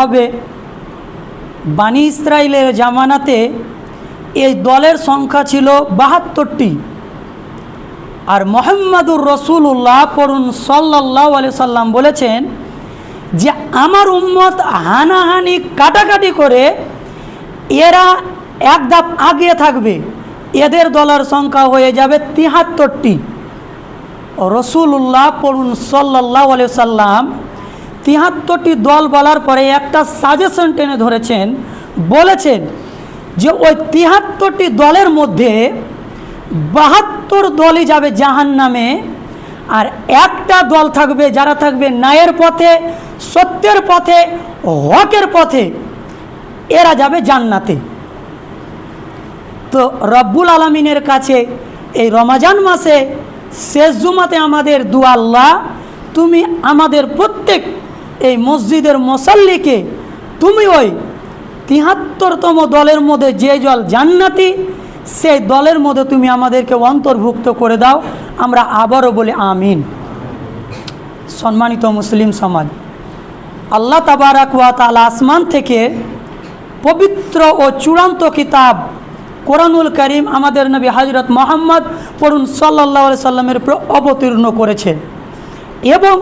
হবে। বানি ইসরায়েলের জামানাতে এই দলের সংখ্যা ছিল বাহাত্তরটি। আর মোহাম্মদুর রসুল্লাহ পড়ুন সাল্লাহ আলি সাল্লাম বলেছেন যে আমার উম্মত হানাহানি কাটাকাটি করে এরা এক ধাপ আগিয়ে থাকবে। এদের দলের সংখ্যা হয়ে যাবে তিহাত্তরটি। রসুল্লাহ পড়ুন সাল্লাহ আলি সাল্লাম তিহাত্তরটি দল বলার পরে একটা সাজেশন টেনে ধরেছেন, বলেছেন যে ওই তিয়াত্তরটি দলের মধ্যে বাহাত্তর দলই যাবে জাহান নামে আর একটা দল থাকবে, যারা থাকবে ন্যায়ের পথে, সত্যের পথে, হকের পথে, এরা যাবে জান্নাতে। তো রব্বুল আলমিনের কাছে এই রমাজান মাসে শেষ জুমাতে আমাদের দু আল্লাহ তুমি আমাদের প্রত্যেক এই মসজিদের মসাল্লিকে তুমি ওই তিহাত্তরতম দলের মধ্যে যে জল জান্নাতি, সেই দলের মধ্যে তুমি আমাদেরকে অন্তর্ভুক্ত করে দাও। আমরা আবারও বলি আমিন। সম্মানিত মুসলিম সমাজ, আল্লাহ তাবারাক ওয়া তাআলা আসমান থেকে পবিত্র ও চূড়ান্ত কিতাব কোরআনুল করিম আমাদের নবী হজরত মোহাম্মদ পড়ুন সাল্লাহ সাল্লামের অবতীর্ণ করেছে। এবং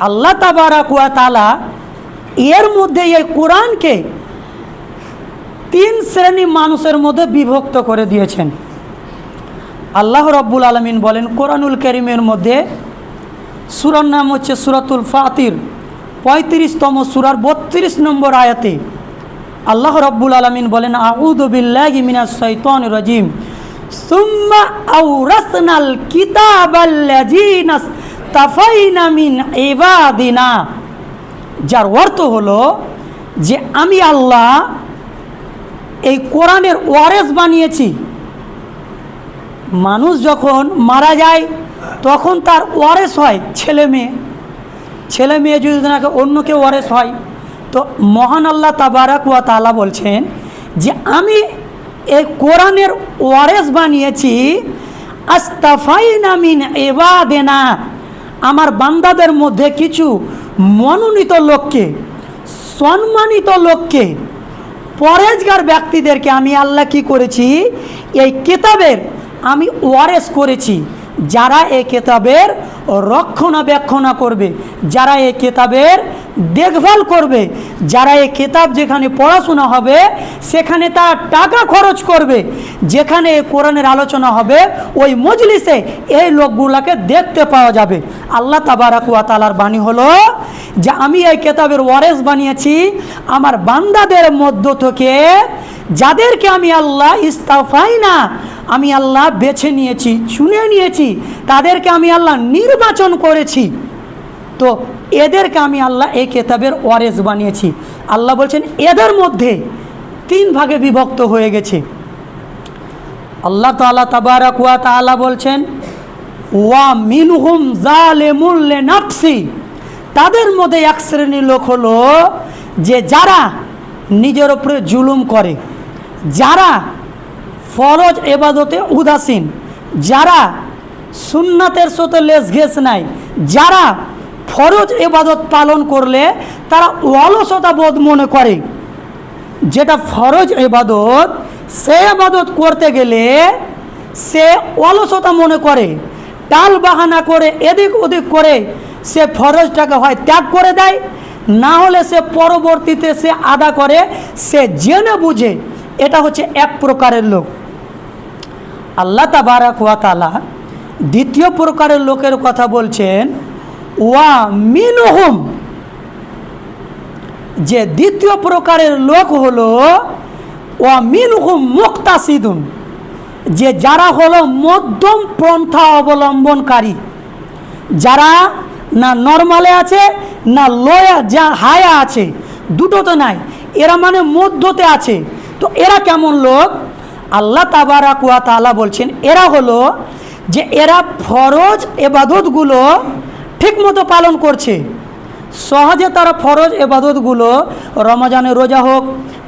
আল্লাহ তাবারাক ওয়া তাআলা এর মধ্যে এই কোরআনকে তিন শ্রেণি মানুষের মধ্যে বিভক্ত করে দিয়েছেন। আল্লাহ রব্বুল আলমিন বলেন, কোরআনুল করিমের মধ্যে সুরার নাম হচ্ছে সুরাতুল ফাতির, পঁয়ত্রিশতম সুরার বত্রিশ নম্বর আয়াতে আল্লাহ রব্বুল আলমিন বলেন আউদুবিল্লাহি রজিম। সুম্মা ইবাদিনা যার অর্থ হলো যে আমি আল্লাহ এই কোরআনের ওয়ারেস বানিয়েছি। মানুষ যখন মারা যায়, তখন তার ওয়ারেস হয় ছেলে মেয়ে। ছেলে মেয়ে যদি নাকি অন্য কেউ ওয়ারেস হয়, তো মহান আল্লাহ তাবারাক ওয়া তালা বলছেন যে আমি এই কোরআনের ওয়ারেস বানিয়েছি। আস্তাফাইনা মিন এবাদেনা আমার বান্দাদের মধ্যে কিছু মনোনীত লোককে, সম্মানিত লোককে, পরেজগার ব্যক্তিদেরকে আমি আল্লাহ কি করেছি? এই কেতাবের আমি ওয়ারেস করেছি। যারা এই কেতাবের রক্ষণাবেক্ষণা করবে, যারা এই কেতাবের দেখভাল করবে। যারা এই কেতাব যেখানে পড়াশোনা হবে, সেখানে তার টাকা খরচ করবে। যেখানে কোরআনের আলোচনা হবে, ওই মজলিসে এই লোকগুলাকে দেখতে পাওয়া যাবে। আল্লাহ তাবারাকুয়া তালার বাণী হলো যে, আমি এই কেতাবের ওয়ারেস বানিয়েছি আমার বান্দাদের মধ্য থেকে। যাদেরকে আমি আল্লাহ ইস্তাফাই না, আমি আল্লাহ বেছে নিয়েছি শুনে নিয়েছি, তাদেরকে আমি আল্লাহ নির্বাচন করেছি। তো এদেরকে আমি আল্লাহ এই কেতাবের ওয়ারেস বানিয়েছি। আল্লাহ বলছেন, এদের মধ্যে তিন ভাগে বিভক্ত হয়ে গেছে। আল্লাহ তালা তাবারাক ওয়া তাআলা বলছেন, ওয়া মিনহুম জালেমুল্লে নাফসি তাদের মধ্যে এক শ্রেণির লোক হলো যে যারা নিজের ওপরে জুলুম করে, যারা ফরজ এবাদতে উদাসীন, যারা সুন্নাতের সাথে লেস ঘেস নাই, যারা ফরজ এবাদত পালন করলে তারা অলসতা বোধ মনে করে। যেটা ফরজ এবাদত সে এবাদত করতে গেলে সে অলসতা মনে করে। টাল বাহানা করে, এদিক ওদিক করে সে ফরজটাকে হয় ত্যাগ করে দেয়। না হলে সে পরবর্তীতে সে আদা করে, সে জেনে বুঝে। এটা হচ্ছে এক প্রকারের লোক। আল্লাহ তাবারাক ওয়া তালা দ্বিতীয় প্রকারের লোকের কথা বলছেন ওয়া মিনহুম। যে দ্বিতীয় প্রকারের লোক হলো ওয়া মিনহুম মুক্তাসিদুন। যে যারা হলো মধ্যম পন্থা অবলম্বনকারী। যারা না নর্মালে আছে, না লোয়া যা হায়া আছে, দুটো তো নাই, এরা মানে মধ্যতে আছে। তো এরা কেমন লোক? আল্লাহ তাবারাক ওয়া তাআলা বলছেন, এরা হলো যে এরা ফরজ এবাদতগুলো ঠিকমতো পালন করছে। সহজে তারা ফরজ এবাদতগুলো রমজানে রোজা হোক,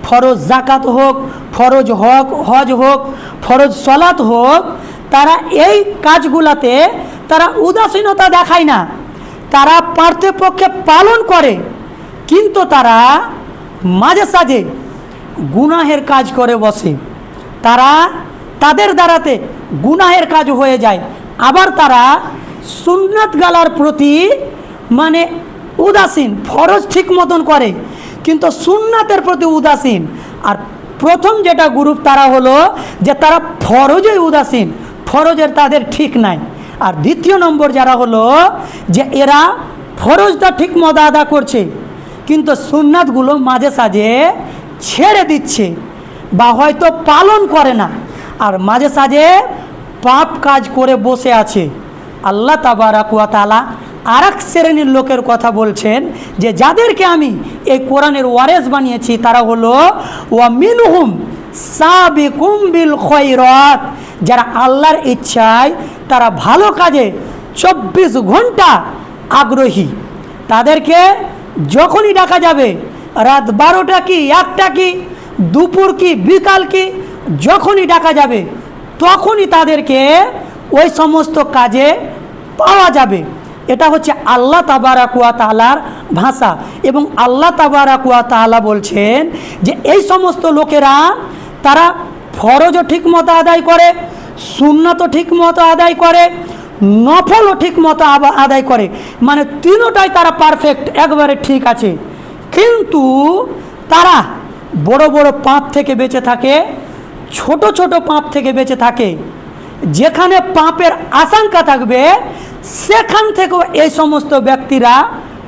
ফরজ জাকাত হোক, ফরজ হক, হজ হোক, ফরজ সলাত হোক, তারা এই কাজগুলাতে তারা উদাসীনতা দেখায় না। তারা পার্থপক্ষে পালন করে, কিন্তু তারা মাঝে সাঝে গুনাহের কাজ করে বসে। তারা তাদের দ্বারাতে গুনাহের কাজ হয়ে যায়। আবার তারা সুন্নাত গালার প্রতি মানে উদাসীন, ফরজ ঠিক মতন করে। কিন্তু সুন্নাতের প্রতি উদাসীন। আর প্রথম যেটা গ্রুপ তারা হলো যে তারা ফরজে উদাসীন, ফরজের তাদের ঠিক নাই। আর দ্বিতীয় নম্বর যারা হলো যে এরা ফরজটা ঠিক মতো আদা করছে, কিন্তু সুন্নাতগুলো মাঝে সাঝে ছেড়ে দিচ্ছে বা হয়তো পালন করে না। আর মাঝে সাঝে পাপ কাজ করে বসে আছে। আল্লাহ তাবারাকুয়া তালা আর এক শ্রেণির লোকের কথা বলছেন যে যাদেরকে আমি এই কোরআনের ওয়ারেস বানিয়েছি তারা হলো, ওয়া মিনহুম সাবিকুম বিল খৈরত, যারা আল্লাহর ইচ্ছায় তারা ভালো কাজে চব্বিশ ঘণ্টা আগ্রহী। তাদেরকে যখনই ডাকা যাবে, রাত বারোটা কি, একটা কি, দুপুর কি, বিকাল কি, যখনই ডাকা যাবে, তখনই তাদেরকে ওই সমস্ত কাজে পাওয়া যাবে। এটা হচ্ছে আল্লাহ তাবারাকুয়া তালার ভাষা। এবং আল্লাহ তাবারাকুয়া তালা বলছেন যে, এই সমস্ত লোকেরা, তারা ফরজও ঠিক মতো আদায় করে, সুন্নাতও ঠিক মতো আদায় করে, নফলও ঠিক মতো আদায় করে। মানে তিনোটাই তারা পারফেক্ট একবারে ঠিক আছে। কিন্তু তারা বড় বড় পাপ থেকে বেঁচে থাকে, ছোট ছোট পাপ থেকে বেঁচে থাকে। যেখানে পাপের আশঙ্কা থাকবে সেখান থেকেও এই সমস্ত ব্যক্তিরা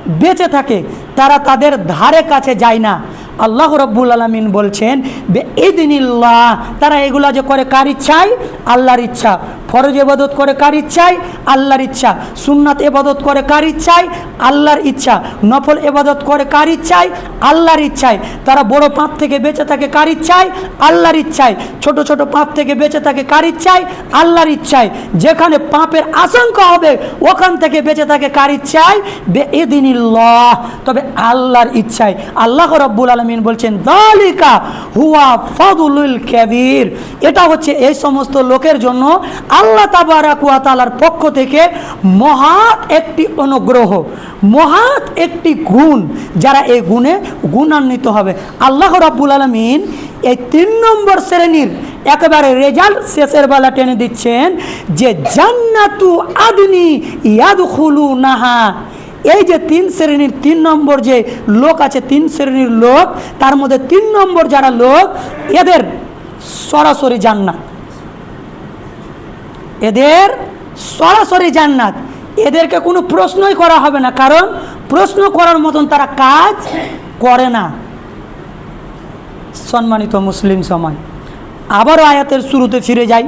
বেঁচে থাকে। তারা তাদের ধারে কাছে যায় না। আল্লাহ রব্বুল আলমিন বলছেন বে ইদিনিল্লাহ তারা এগুলা যে করে কার ইচ্ছায়? আল্লাহর ইচ্ছা। ফরজ এবাদত করে কার ইচ্ছায়? আল্লাহর ইচ্ছা। সুন্নাত এবাদত করে কার ইচ্ছায়? আল্লাহর ইচ্ছা। নফল এবাদত করে কার ইচ্ছায়? আল্লাহর ইচ্ছায়। তারা বড় পাপ থেকে বেঁচে থাকে কার ইচ্ছায়? আল্লাহর ইচ্ছায়। ছোট ছোট পাপ থেকে বেঁচে থাকে কার ইচ্ছায়? আল্লাহর ইচ্ছায়। যেখানে পাপের আশঙ্কা হবে, ওখান থেকে বেঁচে থাকে কার ইচ্ছায়? বে এদিনিল্লাহ তবে আল্লাহর ইচ্ছায়। আল্লাহ রব্বুল আলমিন বলছেন, দালিকা হুয়া ফদুলুল কেবির। এটা হচ্ছে এই সমস্ত লোকের জন্য আল্লাহ তাবারাকুয়া পক্ষ থেকে মহাত একটি অনুগ্রহ মহাত একটি গুণ যারা এই গুণে গুণান্বিত হবে। আল্লাহ রাব্বুল আলমিন এই তিন নম্বর শ্রেণির একেবারে রেজাল্ট শেষের বেলা টেনে দিচ্ছেন যে, জান্নাতু আদনি ইয়াদখুলু নাহা এই যে তিন শ্রেণির তিন নম্বর যে লোক আছে, তিন শ্রেণির লোক, তার মধ্যে তিন নম্বর যারা লোক, এদের সরাসরি জান্নাত। এদের সরাসরি জান্নাত। এদেরকে কোনো প্রশ্নই করা হবে না, কারণ প্রশ্ন করার মতন তারা কাজ করে না। সম্মানিত মুসলিম সমাজ, আবারও আয়াতের শুরুতে ফিরে যাই।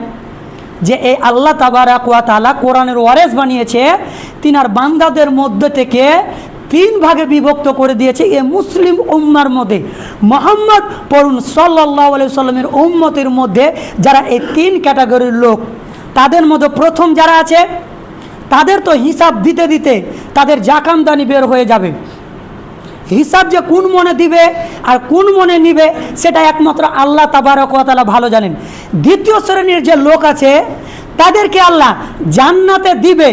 যে এই আল্লাহ তাবারাক ওয়া তাআলা কোরআনের ওয়ারেস বানিয়েছে, তিনার বান্দাদের মধ্যে থেকে তিন ভাগে বিভক্ত করে দিয়েছে এ মুসলিম উম্মার মধ্যে। মোহাম্মদ পড়ুন সাল্লাহ সাল্লামের উম্মতের মধ্যে যারা এই তিন ক্যাটাগরির লোক, তাদের মধ্যে প্রথম যারা আছে, তাদের তো হিসাব দিতে দিতে তাদের জাকামদানি বের হয়ে যাবে। হিসাব যে কোন মনে দিবে আর কোন মনে নিবে, সেটা একমাত্র আল্লাহ তাবারকতালা ভালো জানেন। দ্বিতীয় শ্রেণির যে লোক আছে, তাদেরকে আল্লাহ জান্নাতে দিবে,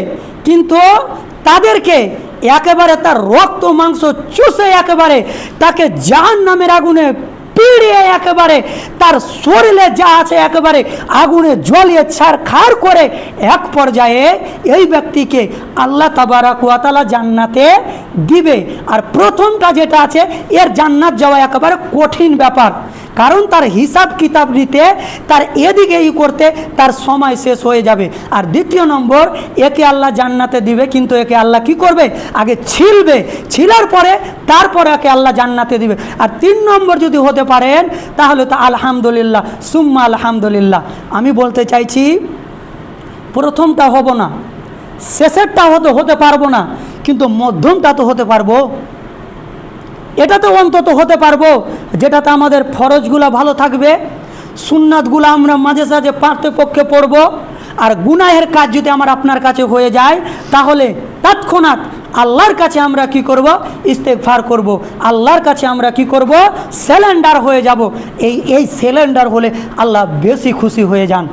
কিন্তু তাদেরকে একেবারে তার রক্ত, মাংস চুষে একেবারে তাকে জাহান নামের আগুনে পিড়িয়ে একেবারে তার শরীরে যা আছে একেবারে আগুনে জ্বলিয়ে ছাড় খার করে এক পর্যায়ে এই ব্যক্তিকে আল্লাহ তাবারাকুয়াতালা জান্নাতে দিবে। আর প্রথমটা যেটা আছে, এর জান্নাত যাওয়া একেবারে কঠিন ব্যাপার। কারণ তার হিসাব কিতাব নিতে, তার এদিকে ই করতে, তার সময় শেষ হয়ে যাবে। আর দ্বিতীয় নম্বর, একে আল্লাহ জান্নাতে দিবে, কিন্তু একে আল্লাহ কি করবে? আগে ছিলবে। ছিলার পরে, তারপরে একে আল্লাহ জান্নাতে দিবে। আর তিন নম্বর যদি হতে পারেন, তাহলে তো আলহামদুলিল্লাহ, সুম্মা আলহামদুলিল্লাহ। আমি বলতে চাইছি, প্রথমটা হব না, শেষেরটা হতে হতে পারব না। কিন্তু মধ্যমটা তো হতে পারব। এটা তো অন্তত হতে পারব, যেটাতে আমাদের ফরজগুলো ভালো থাকবে। সুন্নাতগুলো আমরা মাঝে সাঝে পারতে পক্ষে পড়ব, আর গুনাহের কাজ যদি আমার আপনার কাছে হয়ে যায়, তাহলে তৎক্ষণাৎ আল্লাহর কাছে আমরা কি করব? ইস্তেকফার করব। আল্লাহর কাছে আমরা কি করব? সিলিন্ডার হয়ে যাব। এই এই সিলিন্ডার হলে আল্লাহ বেশি খুশি হয়ে যান।